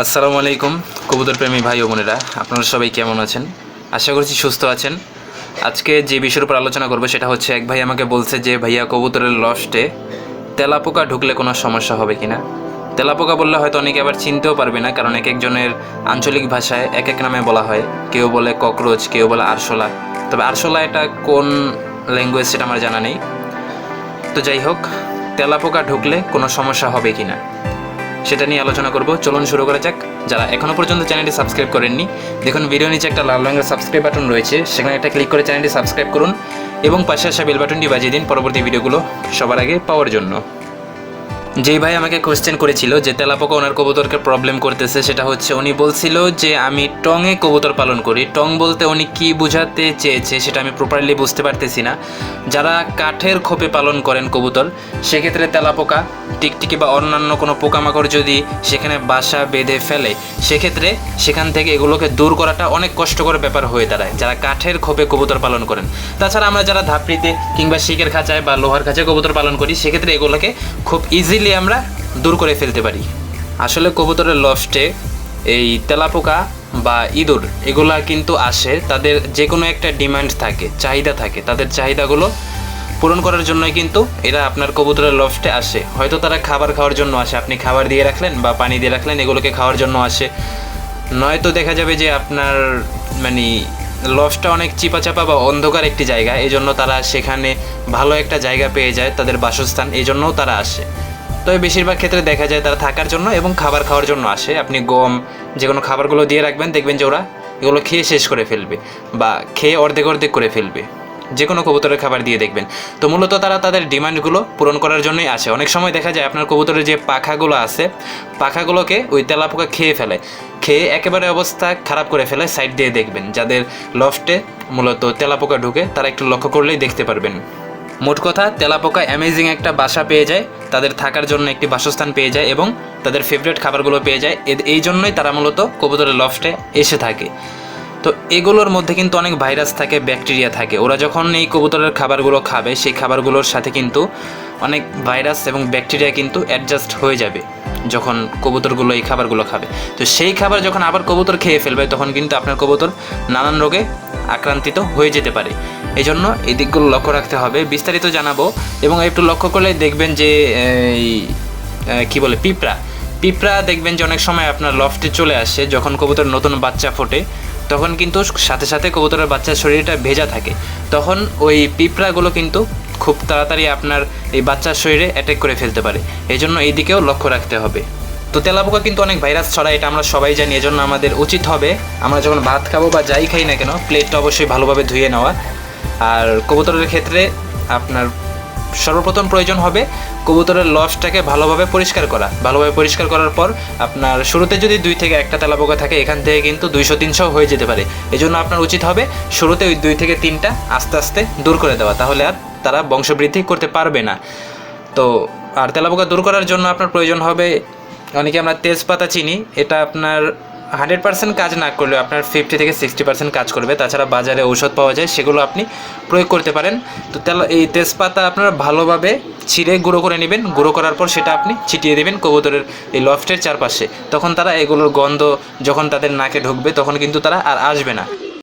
আসসালামু আলাইকুম, কবুতর প্রেমী ভাই ও বোনেরা। আপনারা সবাই কেমন আছেন? আশা করছি সুস্থ আছেন। আজকে যে বিষয়ের উপর আলোচনা করব সেটা হচ্ছে, এক ভাই আমাকে বলছে যে, ভাইয়া, কবুতরের লস্টে তেলাপোকা ঢুকলে কোনো সমস্যা হবে কি না তেলাপোকা বললে হয়তো অনেকে আবার চিনতেও পারবে না, কারণ এক একজনের আঞ্চলিক ভাষায় এক এক নামে বলা হয়। কেউ বলে ককরোচ, কেউ বলে আরশোলা। তবে আরশোলা এটা কোন ল্যাঙ্গুয়েজ সেটা আমার জানা নেই। তো যাই হোক, তেলাপোকা ঢুকলে কোনো সমস্যা হবে কিনা? সেটা নিয়ে আলোচনা করব। চলুন শুরু করা যাক। যারা এখনও পর্যন্ত চ্যানেলটি সাবস্ক্রাইব করেননি, দেখুন ভিডিও নিচে একটা লাল রঙের সাবস্ক্রাইব বাটন রয়েছে। সেখানে একটা ক্লিক করে চ্যানেলটি সাবস্ক্রাইব করুন এবং পাশে আসা বেল বাটনটি বাজিয়ে দিন। পরবর্তী ভিডিওগুলো সবার আগে পাওয়ার জন্য। যেই ভাই আমাকে কোয়েশ্চেন করেছিল যে তেলাপোকা ওনার কবুতরকে প্রবলেম করতেছে, সেটা হচ্ছে উনি বলছিল যে আমি টংয়ে কবুতর পালন করি। টং বলতে উনি কি বোঝাতে চেয়েছে সেটা আমি প্রপারলি বুঝতে পারতেছি না। যারা কাঠের খোপে পালন করেন কবুতর, সেক্ষেত্রে তেলাপোকা, টিকটিকি বা অন্যান্য কোনো পোকামাকড় যদি সেখানে বাসা বেঁধে ফেলে, সেক্ষেত্রে সেখান থেকে এগুলোকে দূর করাটা অনেক কষ্টকর ব্যাপার হয়ে দাঁড়ায়, যারা কাঠের খোপে কবুতর পালন করেন। তাছাড়া আমরা যারা ধাপড়িতে কিংবা শিকের খাঁচায় বা লোহার খাঁচায় কবুতর পালন করি, সেক্ষেত্রে এগুলোকে খুব ইজিলি আমরা দূর করে ফেলতে পারি। আসলে কবুতরের লফটে এই তেলাপোকা বা ইঁদুর, এগুলা কিন্তু আসে, তাদের যে কোনো একটা ডিমান্ড থাকে, চাহিদা থাকে, তাদের চাহিদাগুলো পূরণ করার জন্যই কিন্তু এরা আপনার কবুতরের লফটে আসে। হয়তো তারা খাবার খাওয়ার জন্য আসে, আপনি খাবার দিয়ে রাখলেন বা পানি দিয়ে রাখলেন, এগুলোকে খাওয়ার জন্য আসে। নয়তো দেখা যাবে যে আপনার মানে লফটটা অনেক চিপাচাপা বা অন্ধকার একটি জায়গা এই জন্য তারা সেখানে ভালো একটা জায়গা পেয়ে যায়, তাদের বাসস্থান এই জন্যও তারা আসে। তবে বেশিরভাগ ক্ষেত্রে দেখা যায় তারা থাকার জন্য এবং খাবার খাওয়ার জন্য আসে। আপনি গম, যে কোনো খাবারগুলো দিয়ে রাখবেন, দেখবেন যে ওরা এগুলো খেয়ে শেষ করে ফেলবে বা খেয়ে অর্ধেক অর্ধেক করে ফেলবে। যে কোনো কবুতরের খাবার দিয়ে দেখবেন। তো মূলত তারা তাদের ডিমান্ডগুলো পূরণ করার জন্যই আসে। অনেক সময় দেখা যায় আপনার কবুতরের যে পাখাগুলো আছে, পাখাগুলোকে ওই তেলাপোকা খেয়ে ফেলে। খেয়ে একেবারে অবস্থা খারাপ করে ফেলে সাইড দিয়ে দেখবেন। যাদের লফটে মূলত তেলাপোকা ঢুকে, তারা একটু লক্ষ্য করলেই দেখতে পারবেন। মোট কথা, তেলাপোকা অ্যামেজিং একটা বাসা পেয়ে যায়, তাদের থাকার জন্য একটি বাসস্থান পেয়ে যায় এবং তাদের ফেভারিট খাবারগুলো পেয়ে যায়। এই জন্যই তারা মূলত কবুতরের লফটে এসে থাকে। তো এগুলোর মধ্যে কিন্তু অনেক ভাইরাস থাকে ব্যাকটেরিয়া থাকে। ওরা যখন এই কবুতরের খাবারগুলো খাবে, সেই খাবারগুলোর সাথে কিন্তু অনেক ভাইরাস এবং ব্যাকটেরিয়া কিন্তু অ্যাডজাস্ট হয়ে যাবে যখন কবুতরগুলো এই খাবারগুলো খাবে। তো সেই খাবার যখন আবার কবুতর খেয়ে ফেলবে, তখন কিন্তু আপনার কবুতর নানান রোগে আক্রান্তিত হয়ে যেতে পারে। এই জন্য এই দিকগুলো লক্ষ্য রাখতে হবে। বিস্তারিত জানাব এবং একটু লক্ষ্য করলে দেখবেন যে কি বলে, পিঁপড়া। পিঁপড়া দেখবেন যে অনেক সময় আপনার লফটে চলে আসে, যখন কবুতর নতুন বাচ্চা ফোটে, তখন কিন্তু সাথে সাথে কবুতরের বাচ্চার শরীরটা ভেজা থাকে। তখন ওই পিঁপড়াগুলো কিন্তু খুব তাড়াতাড়ি আপনার এই বাচ্চার শরীরে অ্যাটাক করে ফেলতে পারে। এই জন্য এই দিকেও লক্ষ্য রাখতে হবে। তো তেলাপোকা কিন্তু অনেক ভাইরাস ছড়ায়, এটা আমরা সবাই জানি, এজন্য আমাদের উচিত হবে, আমরা যখন ভাত খাব বা যাই খাই না কেন প্লেটটা অবশ্যই ভালোভাবে ধুয়ে নেওয়া। আর কবুতরের ক্ষেত্রে আপনার সর্বপ্রথম প্রয়োজন হবে কবুতরের লসটাকে ভালোভাবে পরিষ্কার করা। ভালোভাবে পরিষ্কার করার পর আপনার শুরুতে যদি দুই থেকে একটা তেলাপোকা থাকে, এখান থেকে কিন্তু দুইশো, তিনশো হয়ে যেতে পারে। এই জন্য আপনার উচিত হবে শুরুতে ওই দুই থেকে তিনটা আস্তে আস্তে দূর করে দেওয়া, তাহলে আর তারা বংশবৃদ্ধি করতে পারবে না। তো আর তেলাপোকা দূর করার জন্য আপনার প্রয়োজন হবে, অনেকে আমরা তেজপাতা চিনি, এটা আপনার হান্ড্রেড পার্সেন্ট কাজ না করলেও আপনার ফিফটি থেকে সিক্সটি পার্সেন্ট কাজ করবে। তাছাড়া বাজারে ঔষধ পাওয়া যায়, সেগুলো আপনি প্রয়োগ করতে পারেন। তো তেল, এই তেজপাতা আপনারা ভালোভাবে ছিঁড়ে গুঁড়ো করে নেবেন। গুঁড়ো করার পর সেটা আপনি ছিটিয়ে দেবেন কবুতরের এই লফটের চারপাশে। তখন তারা এগুলোর গন্ধ যখন তাদের নাকে ঢুকবে, তখন কিন্তু তারা আর আসবে না।